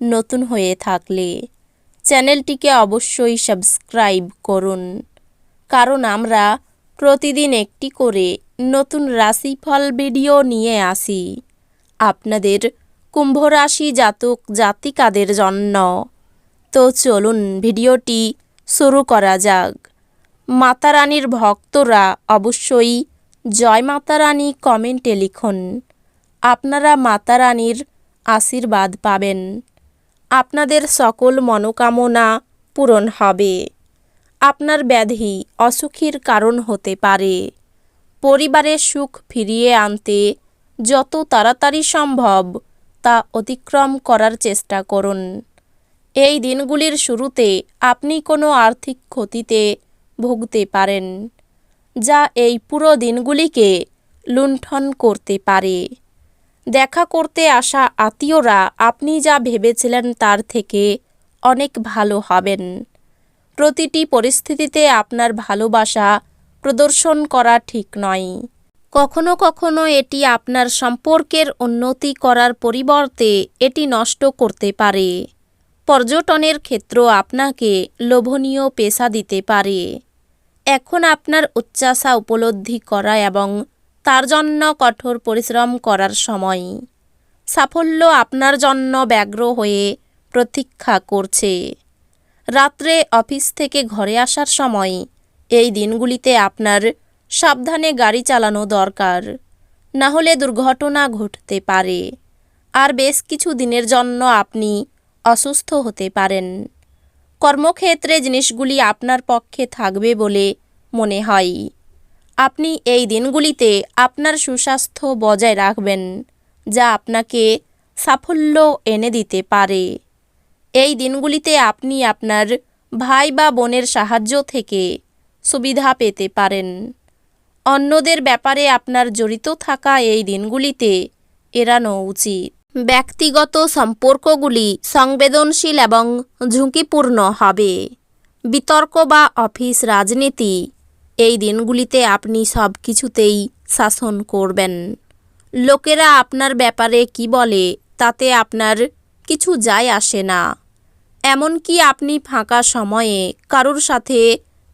নতুন হয়ে থাকলে চ্যানেলটিকে অবশ্যই সাবস্ক্রাইব করুন। কারণ আমরা প্রতিদিন একটি করে নতুন রাশিফল ভিডিও নিয়ে আসি। আপনাদের কুম্ভ রাশি জাতক জাতিকাদের জন্য। তো চলুন ভিডিওটি শুরু করা যাক। মাতা রানীর ভক্তরা অবশ্যই জয় মাতা রানী কমেন্টে লিখুন। আপনারা মাতা রানীর আশীর্বাদ পাবেন। আপনাদের সকল মনোকামনা পূরণ হবে। আপনার ব্যাধি অসুখীর কারণ হতে পারে। পরিবারের সুখ ফিরিয়ে আনতে যত তাড়াতাড়ি সম্ভব তা অতিক্রম করার চেষ্টা করুন। এই দিনগুলির শুরুতে আপনি কোনো আর্থিক ক্ষতিতে ভুগতে পারেন, যা এই পুরো দিনগুলিকে লুণ্ঠন করতে পারে। দেখা করতে আসা আত্মীয়রা আপনি যা ভেবেছিলেন তার থেকে অনেক ভালো হবেন। প্রতিটি পরিস্থিতিতে আপনার ভালোবাসা প্রদর্শন করা ঠিক নয়। কখনো কখনো এটি আপনার সম্পর্কের উন্নতি করার পরিবর্তে এটি নষ্ট করতে পারে। পর্যটনের ক্ষেত্র আপনাকে লোভনীয় পেশা দিতে পারে। এখন আপনার উচ্চাসা উপলব্ধি করা এবং তার জন্য কঠোর পরিশ্রম করার সময়। সাফল্য আপনার জন্য ব্যগ্র হয়ে প্রতীক্ষা করছে। রাত্রে অফিস থেকে ঘরে আসার সময় এই দিনগুলিতে আপনার সাবধানে গাড়ি চালানো দরকার। না হলে দুর্ঘটনা ঘটতে পারে। আর বেশ কিছু দিনের জন্য আপনি অসুস্থ হতে পারেন। কর্মক্ষেত্রে জিনিসগুলি আপনার পক্ষে থাকবে বলে মনে হয়। আপনি এই দিনগুলিতে আপনার সুস্বাস্থ্য বজায় রাখবেন, যা আপনাকে সাফল্য এনে দিতে পারে। এই দিনগুলিতে আপনি আপনার ভাই বা বোনের সাহায্য থেকে সুবিধা পেতে পারেন। অন্যদের ব্যাপারে আপনার জড়িত থাকা এই দিনগুলিতে এড়ানো উচিত। ব্যক্তিগত সম্পর্কগুলি সংবেদনশীল এবং ঝুঁকিপূর্ণ হবে। বিতর্ক বা অফিস রাজনীতি এই দিনগুলিতে আপনি সব কিছুতেই শাসন করবেন। লোকেরা আপনার ব্যাপারে কি বলে, তাতে আপনার কিছু যায় আসে না। এমনকি আপনি ফাঁকা সময়ে কারোর সাথে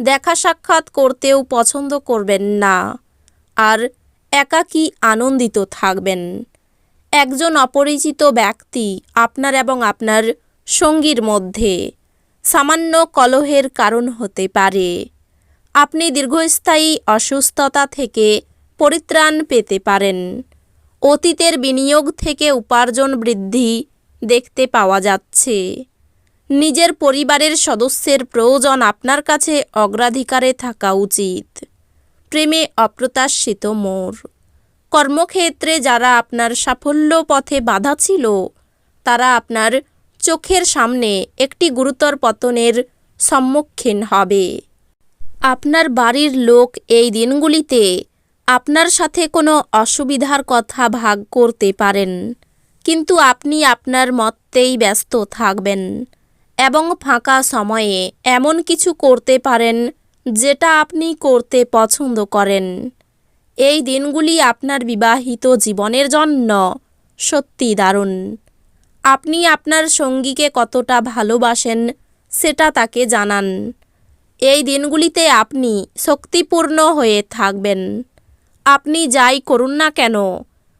দেখা সাক্ষাৎ করতেও পছন্দ করবেন না, আর একাকী আনন্দিত থাকবেন। একজন অপরিচিত ব্যক্তি আপনার এবং আপনার সঙ্গীর মধ্যে সামান্য কলহের কারণ হতে পারে। আপনি দীর্ঘস্থায়ী অসুস্থতা থেকে পরিত্রাণ পেতে পারেন। অতীতের বিনিয়োগ থেকে উপার্জন বৃদ্ধি দেখতে পাওয়া যাচ্ছে। নিজের পরিবারের সদস্যের প্রয়োজন আপনার কাছে অগ্রাধিকারে থাকা উচিত। প্রেমে অপ্রত্যাশিত মোড় কর্মক্ষেত্রে যারা আপনার সাফল্য পথে বাধা ছিল, তারা আপনার চোখের সামনে একটি গুরুতর পতনের সম্মুখীন হবে। আপনার বাড়ির লোক এই দিনগুলিতে আপনার সাথে কোনো অসুবিধার কথা ভাগ করতে পারেন। কিন্তু আপনি আপনার মতেই ব্যস্ত থাকবেন এবং ফাঁকা সময়ে এমন কিছু করতে পারেন যেটা আপনি করতে পছন্দ করেন। এই দিনগুলি আপনার বিবাহিত জীবনের জন্য সত্যি দারুণ। আপনি আপনার সঙ্গীকে কতটা ভালোবাসেন সেটা তাকে জানান। এই দিনগুলিতে আপনি শক্তিপূর্ণ হয়ে থাকবেন। আপনি যাই করুন না কেন,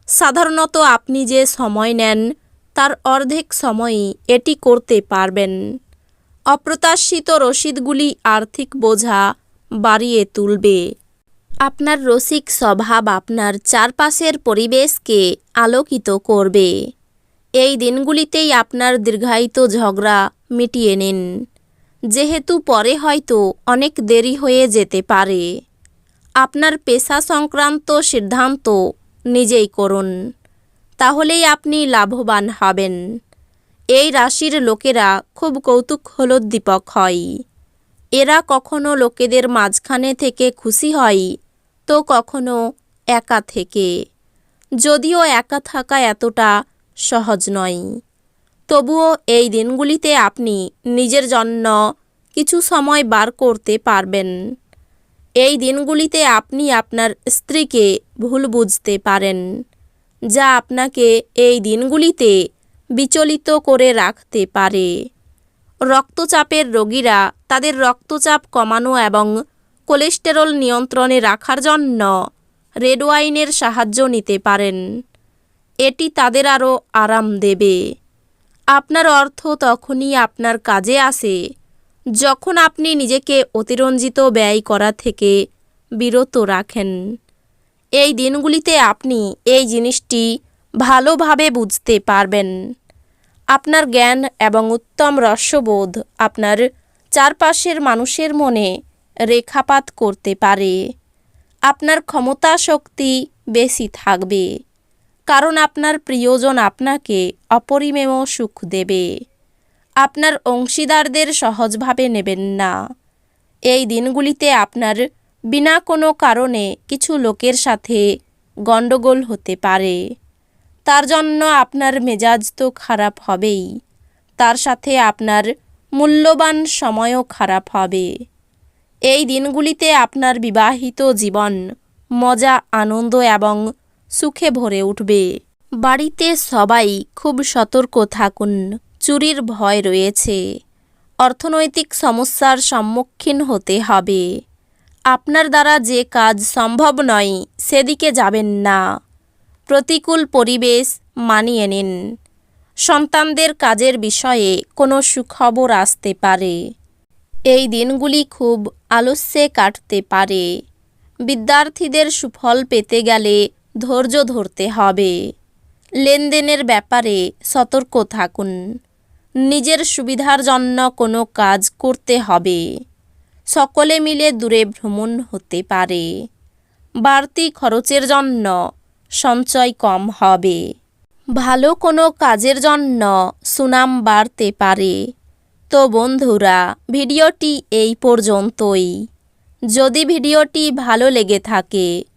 সাধারণত আপনি যে সময় নেন, তার অর্ধেক সময়ই এটি করতে পারবেন। অপ্রত্যাশিত রসিদগুলি আর্থিক বোঝা বাড়িয়ে তুলবে। আপনার রসিক স্বভাব আপনার চারপাশের পরিবেশকে আলোকিত করবে। এই দিনগুলিতেই আপনার দীর্ঘায়িত ঝগড়া মিটিয়ে নিন। যেহেতু পরে হয়তো অনেক দেরি হয়ে যেতে পারে। আপনার পেশা সংক্রান্ত সিদ্ধান্ত নিজেই করুন। তাহলেই আপনি লাভবান হবেন। এই রাশির লোকেরা খুব কৌতূহলোদ্দীপক হয়। এরা কখনো লোকেদের মাঝখানে থেকে খুশি হয়, তো কখনো একা থেকে। যদিও একা থাকা এতটা সহজ নয়। তবুও এই দিনগুলিতে আপনি নিজের জন্য কিছু সময় বার করতে পারবেন। এই দিনগুলিতে আপনি আপনার স্ত্রীকে ভুল বুঝতে পারেন, যা আপনাকে এই দিনগুলিতে বিচলিত করে রাখতে পারে। রক্তচাপের রোগীরা তাদের রক্তচাপ কমানো এবং কোলেস্টেরল নিয়ন্ত্রণে রাখার জন্য রেড ওয়াইনের সাহায্য নিতে পারেন। এটি তাদের আরও আরাম দেবে। আপনার অর্থ তখনই আপনার কাজে আসে। যখন আপনি নিজেকে অতিরঞ্জিত ব্যয় করা থেকে বিরত রাখেন। এই দিনগুলিতে আপনি এই জিনিসটি ভালোভাবে বুঝতে পারবেন। আপনার জ্ঞান এবং উত্তম রস্যবোধ আপনার চারপাশের মানুষের মনে রেখাপাত করতে পারে। আপনার ক্ষমতা শক্তি বেশি থাকবে। কারণ আপনার প্রিয়জন আপনাকে অপরিমেয় সুখ দেবে। আপনার অংশীদারদের সহজভাবে নেবেন না। এই দিনগুলিতে আপনার বিনা কোনো কারণে কিছু লোকের সাথে গণ্ডগোল হতে পারে। তার জন্য আপনার মেজাজ তো খারাপ হবেই। তার সাথে আপনার মূল্যবান সময়ও খারাপ হবে। এই দিনগুলিতে আপনার বিবাহিত জীবন মজা, আনন্দ এবং সুখে ভরে উঠবে। বাড়িতে সবাই খুব সতর্ক থাকুন, চুরির ভয় রয়েছে। অর্থনৈতিক সমস্যার সম্মুখীন হতে হবে। আপনার দ্বারা যে কাজ সম্ভব নয়, সেদিকে যাবেন না। প্রতিকূল পরিবেশ মানিয়ে নিন। সন্তানদের কাজের বিষয়ে কোনো সুখবর আসতে পারে। এই দিনগুলি খুব আলস্যে কাটতে পারে। বিদ্যার্থীদের সুফল পেতে গেলে ধৈর্য ধরতে হবে। লেনদেনের ব্যাপারে সতর্ক থাকুন। নিজের সুবিধার জন্য কোনো কাজ করতে হবে। সকলে মিলে দূরে ভ্রমণ হতে পারে। বাড়তি খরচের জন্য সঞ্চয় কম হবে। ভালো কোনো কাজের জন্য সুনাম বাড়তে পারে। তো বন্ধুরা, ভিডিওটি এই পর্যন্তই। যদি ভিডিওটি ভালো লেগে থাকে